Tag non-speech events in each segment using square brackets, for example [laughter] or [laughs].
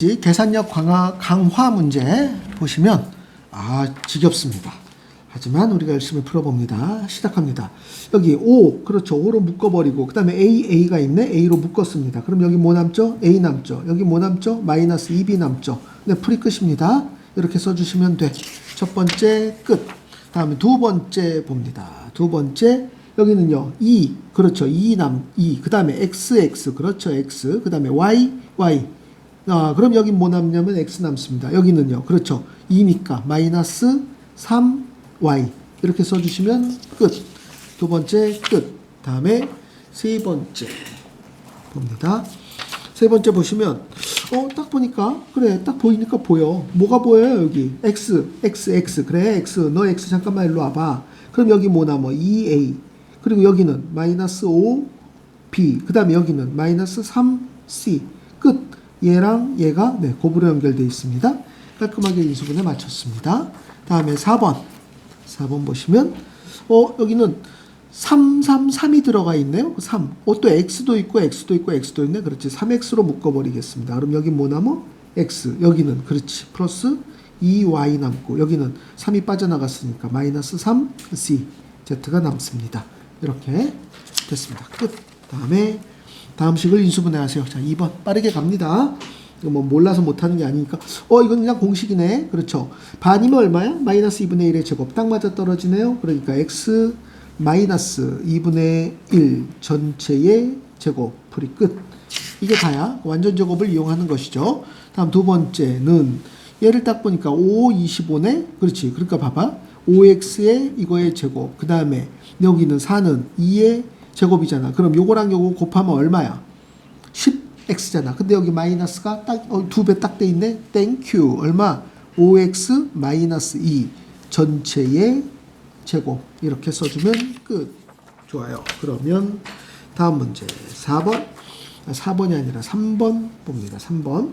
이 계산력 강화, 강화 문제 보시면 아 지겹습니다. 하지만 우리가 열심히 풀어봅니다. 시작합니다. 여기 5 그렇죠. 5로 묶어버리고 그 다음에 A, A가 있네. A로 묶었습니다. 그럼 여기 뭐 남죠? A 남죠. 여기 뭐 남죠? 마이너스 2B 남죠. 네, 풀이 끝입니다. 이렇게 써주시면 돼. 첫 번째 끝. 다음에 두 번째 봅니다. 두 번째 여기는요 2 그렇죠 2 남 2. 그 다음에 X X 그렇죠 X. 그 다음에 Y Y 아, 그럼 여기 뭐 남냐면 x 남습니다. 여기는요. 그렇죠. 2니까 마이너스 3y 이렇게 써주시면 끝. 두 번째 끝. 다음에 세 번째 봅니다. 세 번째 보시면 어 딱 보니까 그래 딱 보이니까 보여. 뭐가 보여요 여기 x x x 그래 x 너 x 잠깐만 일로 와봐. 그럼 여기 뭐 남어 2a 그리고 여기는 마이너스 5b 그 다음에 여기는 마이너스 3c 끝. 얘랑 얘가 네, 곱으로 연결되어 있습니다. 깔끔하게 인수분해 맞췄습니다. 다음에 4번. 4번 보시면 어 여기는 3, 3, 3이 들어가 있네요. 3. 어, 또 x도 있고 x도 있고 x도 있네. 그렇지. 3x로 묶어 버리겠습니다. 그럼 여기 뭐 남어? x. 여기는 그렇지. 플러스 2y 남고 여기는 3이 빠져나갔으니까 마이너스 3c z가 남습니다. 이렇게 됐습니다. 끝. 다음에 다음 식을 인수분해하세요. 자, 2번 빠르게 갑니다. 이거 뭐 몰라서 못하는 게 아니니까 어 이건 그냥 공식이네. 그렇죠. 반이면 얼마야? 마이너스 2분의 1의 제곱 딱 맞아 떨어지네요. 그러니까 x 마이너스 2분의 1 전체의 제곱 풀이 끝. 이게 다야. 완전 제곱을 이용하는 것이죠. 다음 두 번째는 얘를 딱 보니까 5, 25네. 그렇지. 그러니까 봐봐. 5x의 이거의 제곱. 그 다음에 여기는 4는 2의 제곱이잖아. 그럼 요거랑 요거 곱하면 얼마야? 10x잖아. 근데 여기 마이너스가 딱두배 딱 돼 있네. 땡큐. 얼마? 5x 마이너스 2 전체의 제곱 이렇게 써주면 끝. 좋아요. 그러면 다음 문제 4번. 아, 4번이 아니라 3번 봅니다. 3번.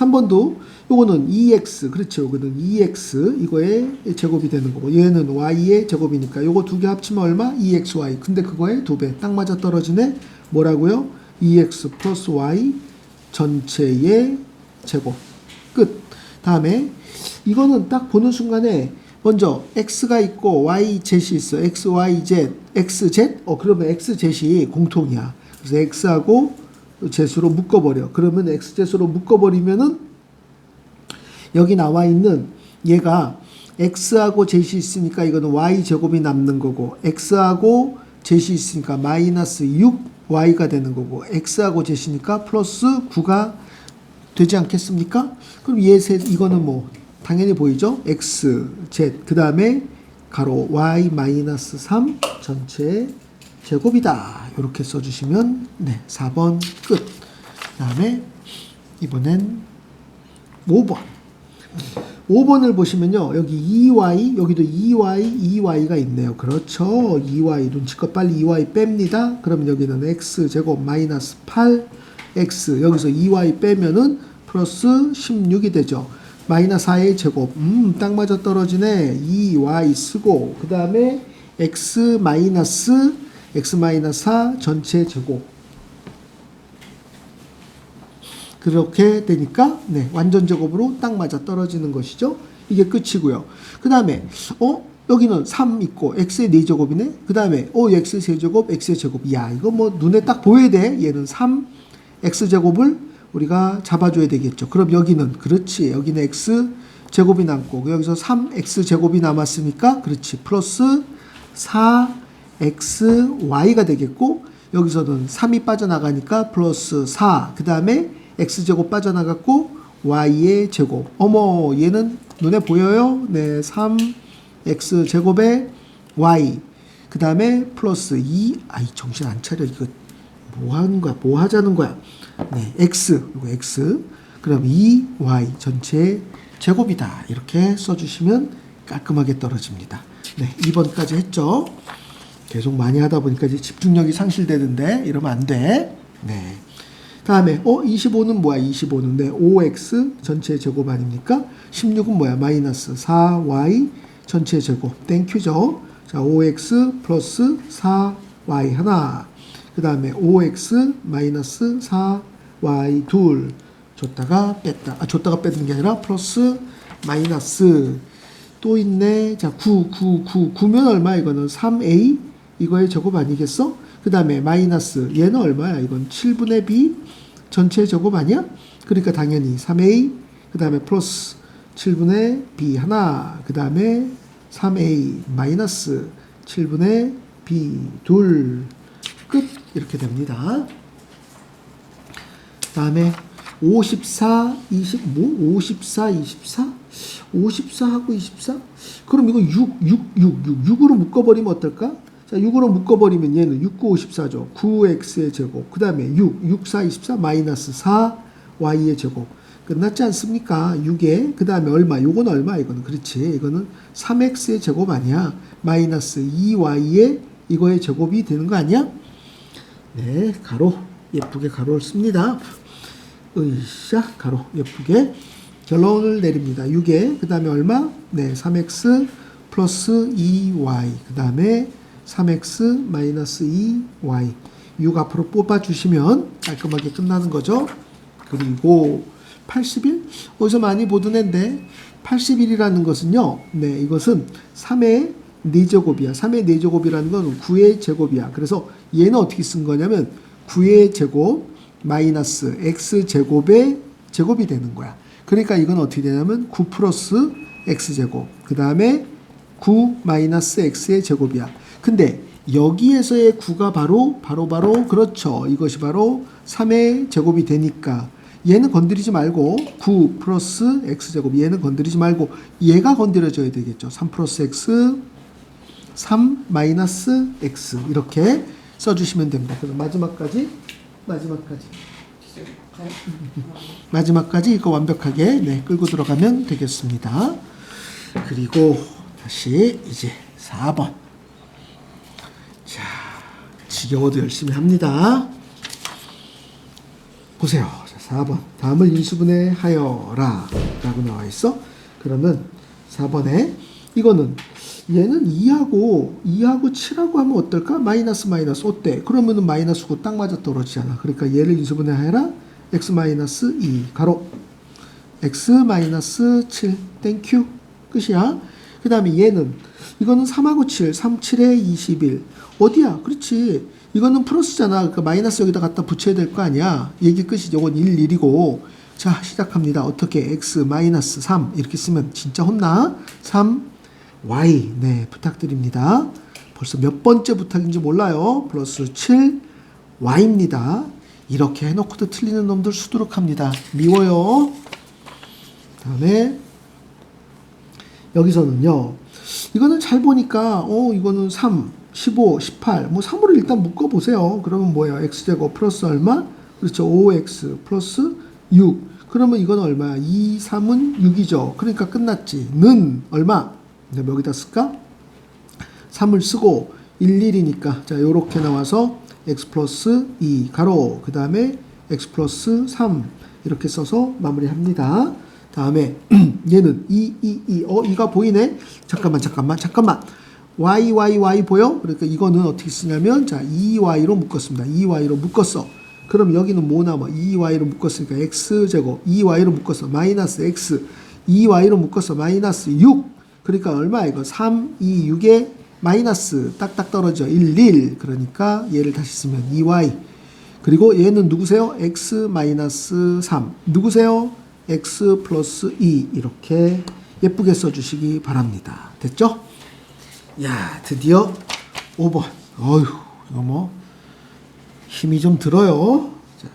3번도 요거는 2x 그렇죠. 요거는 2x 이거의 제곱이 되는 거고 얘는 y의 제곱이니까 요거 두 개 합치면 얼마? 2xy. 근데 그거의 두배딱 맞아 떨어지네. 뭐라고요? 2x 플러스 y 전체의 제곱. 끝. 다음에 이거는 딱 보는 순간에 먼저 x가 있고 y zet이 있어. x, y, z, x, z. 어 그러면 x, z이 공통이야. 그래서 x하고 zet으로 묶어버려. 그러면 x, zet으로 묶어버리면은 여기 나와 있는 얘가 x하고 zet이 있으니까 이거는 y 제곱이 남는 거고 x하고 zet이 있으니까 마이너스 6y가 되는 거고 x하고 zet이니까 플러스 9가 되지 않겠습니까? 그럼 얘 셋, 이거는 뭐 당연히 보이죠? x, z 그 다음에 가로 y 마이너스 3 전체 제곱이다. 이렇게 써주시면 네 4번 끝. 그 다음에 이번엔 5번. 5번을 보시면요. 여기 2y, 여기도 2y, 2y가 있네요. 그렇죠. 2y, 눈치껏 빨리 2y 뺍니다. 그러면 여기는 x제곱 마이너스 8x, 여기서 2y 빼면은 플러스 16이 되죠. 마이너스 4의 제곱, 음, 딱 맞아 떨어지네. 2y 쓰고, 그 다음에 x 마이너스, x 마이너스 4 전체 제곱. 그렇게 되니까 네, 완전 제곱으로 딱 맞아 떨어지는 것이죠. 이게 끝이고요. 그 다음에 어 여기는 3 있고 x의 4제곱이네. 그 다음에 어 x의 세제곱 x의 제곱. 야 이거 뭐 눈에 딱 보여야 돼. 얘는 3 x제곱을 우리가 잡아줘야 되겠죠. 그럼 여기는 그렇지. 여기는 x 제곱이 남고 여기서 3x 제곱이 남았으니까 그렇지. 플러스 4xy가 되겠고 여기서는 3이 빠져나가니까 플러스 4. 그 다음에 x제곱 빠져나갔고 y의 제곱. 어머 얘는 눈에 보여요? 네 3x제곱에 y. 그 다음에 플러스 2 아이 정신 안 차려. 이거 뭐 하는 거야? 뭐 하자는 거야? 네 x. 그리고 x. 그럼 2y 전체 제곱이다. 이렇게 써주시면 깔끔하게 떨어집니다. 네 2번까지 했죠 계속 많이 하다 보니까 이제 집중력이 상실되는데 이러면 안 돼. 네. 다음에 어 25는 뭐야 25는? 네 5x 전체 제곱 아닙니까? 16은 뭐야 마이너스 4y 전체 제곱. 땡큐죠. 자 5x 플러스 4y 하나. 그 다음에 5x 마이너스 4y 둘. 줬다가 뺐다. 아, 줬다가 빼는 게 아니라 플러스 마이너스. 또 있네. 자, 9, 9, 9. 9면 얼마? 이거는 3a 이거의 제곱 아니겠어? 그 다음에 마이너스 얘는 얼마야? 이건 7분의 b 전체 제곱 아니야? 그러니까 당연히 3a 그 다음에 플러스 7분의 b 하나 그 다음에 3a 마이너스 7분의 b 둘 끝 이렇게 됩니다. 다음에 54, 20, 뭐? 54, 24? 54하고 24? 그럼 이거 6, 6, 6, 6. 6으로 묶어버리면 어떨까? 자, 6으로 묶어버리면 얘는 6, 9, 54죠. 9x의 제곱. 그 다음에 6, 6, 4, 24, 마이너스 4, y의 제곱. 끝났지 않습니까? 6에. 그 다음에 얼마? 요건 얼마? 이거는. 그렇지. 이거는 3x의 제곱 아니야. 마이너스 2y의 이거의 제곱이 되는 거 아니야? 네, 가로. 예쁘게 가로를 씁니다. 으쌰 가로 예쁘게 결론을 내립니다. 6에 그 다음에 얼마? 네 3x 플러스 2y 그 다음에 3x 마이너스 2y 6 앞으로 뽑아주시면 깔끔하게 끝나는 거죠. 그리고 80일 어디서 많이 보던 애인데 80일이라는 것은요. 네 이것은 3의 4제곱이야. 3의 4제곱이라는 건 9의 제곱이야. 그래서 얘는 어떻게 쓴 거냐면 9의 제곱 마이너스 x 제곱의 제곱이 되는 거야. 그러니까 이건 어떻게 되냐면 9 플러스 x 제곱. 그 다음에 9 마이너스 x의 제곱이야. 근데 여기에서의 9가 바로 바로 바로 그렇죠. 이것이 바로 3의 제곱이 되니까 얘는 건드리지 말고 9 플러스 x 제곱 얘는 건드리지 말고 얘가 건드려져야 되겠죠. 3 플러스 x 3 마이너스 x 이렇게 써주시면 됩니다. 그럼 마지막까지 마지막까지 [laughs] 마지막까지 이거 완벽하게 네, 끌고 들어가면 되겠습니다. 그리고 다시 이제 4번 자 지겨워도 열심히 합니다. 보세요. 자, 4번 다음을 인수분해 하여라 라고 나와 있어. 그러면 4번에 이거는 얘는 2하고 2하고 7하고 하면 어떨까? 마이너스 마이너스 어때? 그러면은 마이너스 9딱 맞아 떨어지잖아. 그러니까 얘를 인수분해 하여라. x 마이너스 2 가로 x 마이너스 7 땡큐 끝이야. 그 다음에 얘는 이거는 3하고 7 3, 7에 21 어디야? 그렇지. 이거는 플러스잖아. 그러니까 마이너스 여기다 갖다 붙여야 될 거 아니야. 얘기 끝이죠. 이건 1, 1이고 자 시작합니다. 어떻게 x 마이너스 3 이렇게 쓰면 진짜 혼나. 3 y 네 부탁드립니다. 벌써 몇 번째 부탁인지 몰라요. 플러스 7 y입니다. 이렇게 해놓고도 틀리는 놈들 수두룩합니다. 미워요. 다음에 여기서는요. 이거는 잘 보니까 어 이거는 3, 15, 18. 뭐 3으로 일단 묶어 보세요. 그러면 뭐예요? x제곱 플러스 얼마? 그렇죠. 5x 플러스 6. 그러면 이건 얼마야? 2, 3은 6이죠. 그러니까 끝났지. 는 얼마? 네, 여기다 쓸까? 3을 쓰고 1, 1이니까 자 요렇게 나와서 x 플러스 2 가로 그 다음에 x 플러스 3 이렇게 써서 마무리합니다. 다음에 [clears throat] 얘는 2, 2, 2. 어, 이가 보이네? 잠깐만, 잠깐만, 잠깐만. Y, y, y 보여? 그러니까 이거는 어떻게 쓰냐면 자 2y로 묶었습니다. 2y로 묶었어. 그럼 여기는 뭐 남아? 2y로 묶었으니까 x제곱 2y로 묶었어. 마이너스 x 2y로 묶었어. 마이너스 6 그러니까 얼마 이거 3, 2, 6에 마이너스 딱딱 떨어져 1, 1 그러니까 얘를 다시 쓰면 2y 그리고 얘는 누구세요? x 마이너스 3 누구세요? x 플러스 2 이렇게 예쁘게 써주시기 바랍니다. 됐죠? 야 드디어 5번 어휴 이거 뭐 힘이 좀 들어요. 자,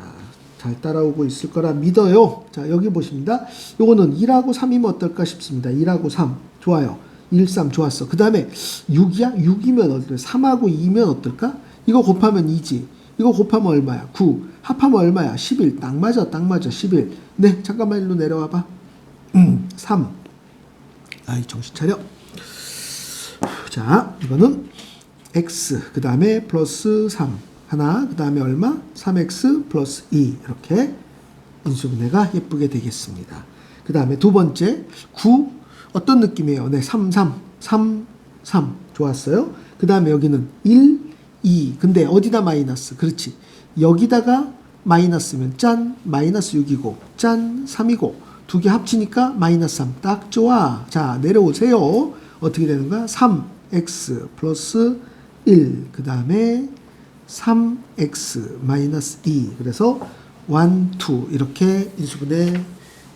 잘 따라오고 있을 거라 믿어요. 자, 여기 보십니다. 요거는 1하고 3이면 어떨까 싶습니다. 1하고 3. 좋아요. 1, 3 좋았어. 그 다음에 6이야? 6이면 어떨까? 3하고 2면 어떨까? 이거 곱하면 2지. 이거 곱하면 얼마야? 9. 합하면 얼마야? 11. 딱 맞아, 딱 맞아. 11. 네, 잠깐만 일로 내려와 봐. 음, 3. 아이, 정신 차려. 자, 이거는 x 그 다음에 플러스 3 하나 그 다음에 얼마? 3x 플러스 2 이렇게 인수분해가 예쁘게 되겠습니다. 그 다음에 두 번째 9 어떤 느낌이에요? 네, 3, 3, 3, 3 좋았어요. 그 다음에 여기는 1, 2 근데 어디다 마이너스? 그렇지. 여기다가 마이너스면 짠 마이너스 6이고 짠 3이고 두 개 합치니까 마이너스 3 딱 좋아. 자 내려오세요. 어떻게 되는가? 3 x 플러스 1, 그 다음에 3x 마이너스 2. 그래서 1, 2 이렇게 인수분해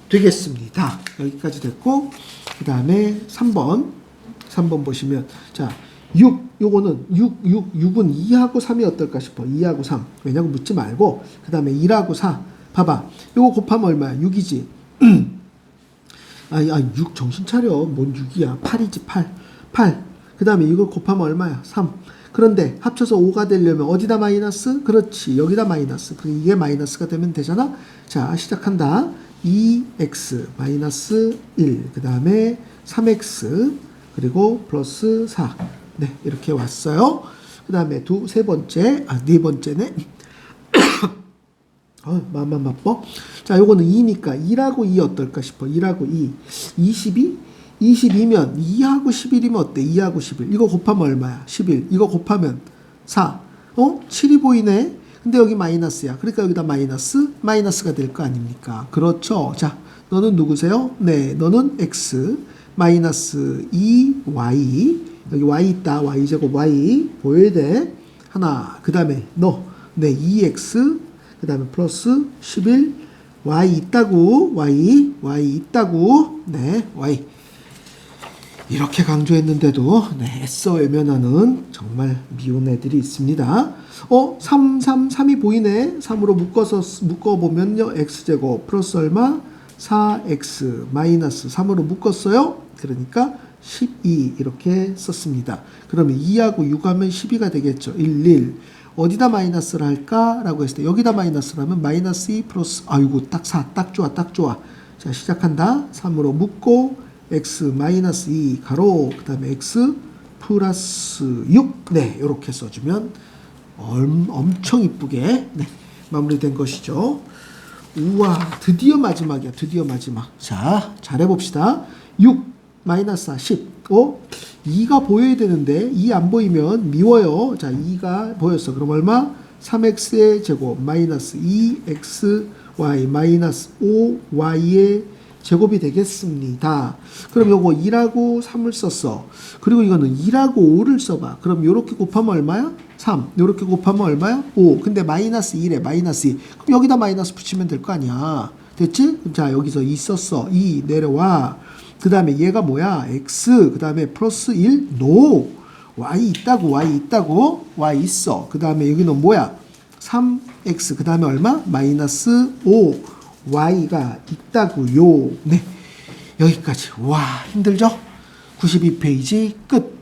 되겠습니다. 여기까지 됐고 그 다음에 3번 3번 보시면 자 6, 요거는 6, 6, 6은 2하고 3이 어떨까 싶어. 2하고 3. 왜냐고 묻지 말고 그 다음에 1하고 4. 봐봐. 요거 곱하면 얼마야? 6이지. 아, 6 정신 차려. 뭔 6이야. 8이지, 8. 8. 그 다음에 이걸 곱하면 얼마야? 3. 그런데 합쳐서 5가 되려면 어디다 마이너스? 그렇지. 여기다 마이너스. 그럼 이게 마이너스가 되면 되잖아? 자, 시작한다. 2x 마이너스 1. 그 다음에 3x. 그리고 플러스 4. 네, 이렇게 왔어요. 그 다음에 두, 세 번째, 아, 네 번째네. [coughs] 어, 마음만 바빠. 자, 요거는 2니까 2라고 2 어떨까 싶어. 2라고 2. 22? 22면 2하고 11이면 어때? 2하고 11. 이거 곱하면 얼마야? 11. 이거 곱하면 4. 어? 7이 보이네? 근데 여기 마이너스야. 그러니까 여기다 마이너스, 마이너스가 될 거 아닙니까? 그렇죠. 자, 너는 누구세요? 네, 너는 x 마이너스 2y 여기 y 있다. y 제곱 y 보여야 돼. 하나. 그 다음에 너. 네, 2x 그 다음에 플러스 11 y 있다고 y y 있다고 네 y 이렇게 강조했는데도 네, 애써 외면하는 정말 미운 애들이 있습니다. 어, 3, 3, 3이 보이네. 3으로 묶어서 묶어보면요. x제곱 플러스 얼마? 4x 마이너스 3으로 묶었어요. 그러니까 12 이렇게 썼습니다. 그러면 2하고 6하면 12가 되겠죠. 1, 1. 어디다 마이너스를 할까? 라고 했을 때 여기다 마이너스를 하면 마이너스 2 플러스 아이고 딱 4, 딱 좋아, 딱 좋아. 자 시작한다. 3으로 묶고 x 마이너스 2 가로 그 다음에 x 플러스 6. 네 이렇게 써주면 엄, 엄청 이쁘게 네, 마무리된 것이죠. 우와 드디어 마지막이야 드디어 마지막 자 잘해봅시다 6 마이너스 4 10 어? 2가 보여야 되는데 2 안 보이면 미워요 자 2가 보였어 그럼 얼마? 3x의 제곱 마이너스 2xy 마이너스 5y의 제곱이 되겠습니다. 그럼 요거 2라고 3을 썼어. 그리고 이거는 2라고 5를 써봐. 그럼 요렇게 곱하면 얼마야? 3. 요렇게 곱하면 얼마야? 5. 근데 마이너스 2래. 마이너스 2. 그럼 여기다 마이너스 붙이면 될 거 아니야. 됐지? 자, 여기서 2 썼어. 2 내려와. 그 다음에 얘가 뭐야? x. 그 다음에 플러스 1? no. y 있다고. y 있다고. y 있어. 그 다음에 여기는 뭐야? 3x. 그 다음에 얼마? 마이너스 5. Y가 있다고요. 네. 여기까지. 와, 힘들죠? 92페이지 끝.